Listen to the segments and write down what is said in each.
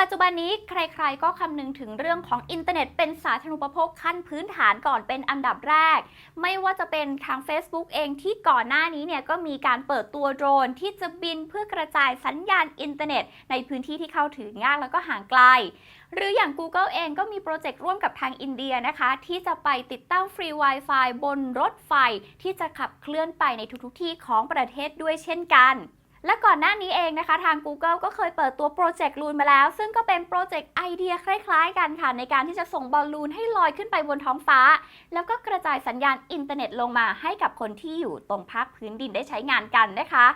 ปัจจุบันนี้ใครๆ ก็คำนึงถึงเรื่องของอินเทอร์เน็ตเป็นสาธารณูปโภคขั้นพื้นฐานก่อนเป็นอันดับแรก ไม่ว่าจะเป็นทาง Facebook เองที่ก่อนหน้านี้เนี่ยก็มีการเปิดตัวโดรน ที่จะบินเพื่อกระจายสัญญาณอินเทอร์เน็ต ในพื้นที่ที่เข้าถึงยากแล้วก็ห่างไกล หรืออย่าง Google เองก็มีโปรเจกต์ร่วมกับทางอินเดียนะคะ ที่จะไปติดตั้งฟรี Wi-Fi บนรถไฟ ที่จะขับเคลื่อนไปในทุกๆที่ของประเทศด้วยเช่นกัน และก่อนหน้านี้เองนะคะ ทาง Google ก็เคยเปิดตัวโปรเจกต์ลูนมาแล้ว ซึ่งก็เป็นโปรเจกต์ไอเดียคล้ายๆ กันค่ะ ในการที่จะส่งบอลลูนให้ลอยขึ้นไปบนท้องฟ้า แล้วก็กระจายสัญญาณอินเทอร์เน็ตลงมาให้กับคนที่อยู่ตรงภาคพื้นดินได้ใช้งานกันนะคะ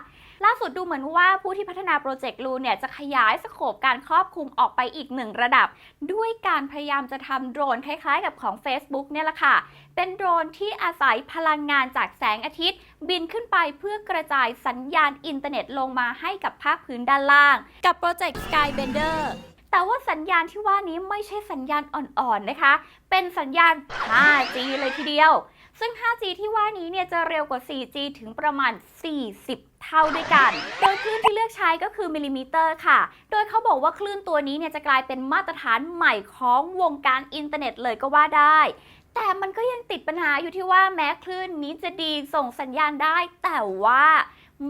ล่าสุดดูเหมือนว่าผู้ที่พัฒนาโปรเจกต์ลูนเนี่ยจะขยายสโคปการครอบคลุมออกไปอีกหนึ่งระดับ ด้วยการพยายามจะทำโดรนคล้ายๆ กับของ Facebook เนี่ยแหละค่ะ เป็นโดรนที่อาศัยพลังงานจากแสงอาทิตย์ บินขึ้นไปเพื่อกระจายสัญญาณอินเทอร์เน็ตลงมาให้กับภาคพื้นด้านล่าง กับโปรเจกต์ Skybender แต่ว่าสัญญาณที่ว่านี้ไม่ใช่สัญญาณอ่อนๆนะคะ เป็นสัญญาณ 5G เลยทีเดียว ซึ่ง 5G ที่ว่านี้เนี่ยจะเร็วกว่า 4G ถึงประมาณ 40 เท่าด้วยกัน โดยคลื่นที่เลือกใช้ก็คือมิลลิมิเตอร์ค่ะ โดยเขาบอกว่าคลื่นตัวนี้เนี่ยจะกลายเป็นมาตรฐานใหม่ของวงการอินเทอร์เน็ตเลยก็ว่าได้ แต่มันก็ยังติดปัญหาอยู่ที่ว่าแม้คลื่นนี้จะดีส่งสัญญาณได้ แต่ว่า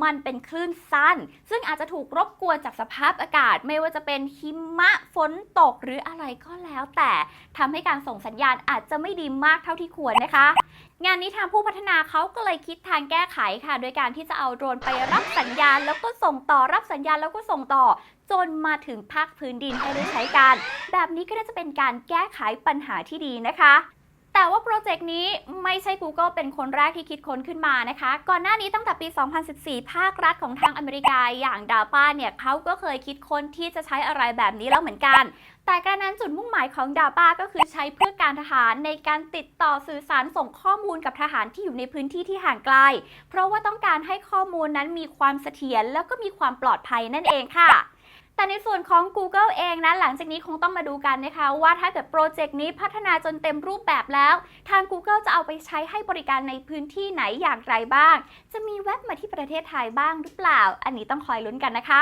มันเป็นคลื่นสั้น ซึ่งอาจจะถูกรบกวนจากสภาพอากาศ ไม่ว่าจะเป็นหิมะฝนตกหรืออะไรก็แล้ว แต่ทำให้การส่งสัญญาณอาจจะไม่ดีมากเท่าที่ควรนะคะ งานนี้ทางผู้พัฒนาเขาก็เลยคิดทางแก้ไขค่ะ โดยการที่จะเอาโดรนไปรับสัญญาณ แล้วก็ส่งต่อรับสัญญาณแล้วก็ส่งต่อ จนมาถึงภาคพื้นดินให้ได้ใช้กันแบบนี้ก็น่าจะเป็นการแก้ไขปัญหาที่ดีนะคะ แต่ว่าโปรเจกต์นี้ไม่ใช่ Google เป็นคนแรกที่คิดค้นขึ้นมานะคะ ก่อนหน้านี้ตั้งแต่ปี 2014 ภาครัฐของทางอเมริกาอย่าง DARPA เนี่ยเขาก็เคยคิดค้นที่จะใช้อะไรแบบนี้แล้วเหมือนกัน แต่การนั้นจุดมุ่งหมายของ DARPA ก็คือใช้เพื่อการทหารในการติดต่อสื่อสารส่งข้อมูลกับทหารที่อยู่ในพื้นที่ที่ห่างไกล เพราะว่าต้องการให้ข้อมูลนั้นมีความเสถียรแล้วก็มีความปลอดภัยนั่นเองค่ะ แต่ในส่วนของ Google เองนะหลังจากนี้คงต้องมาดูกันนะคะ ว่าถ้าเกิดโปรเจกต์นี้พัฒนาจนเต็มรูปแบบแล้ว ทาง Google จะเอาไปใช้ให้บริการในพื้นที่ไหนอย่างไรบ้าง จะมีแว็บมาที่ประเทศไทยบ้างหรือเปล่า อันนี้ต้องคอยลุ้นกันนะคะ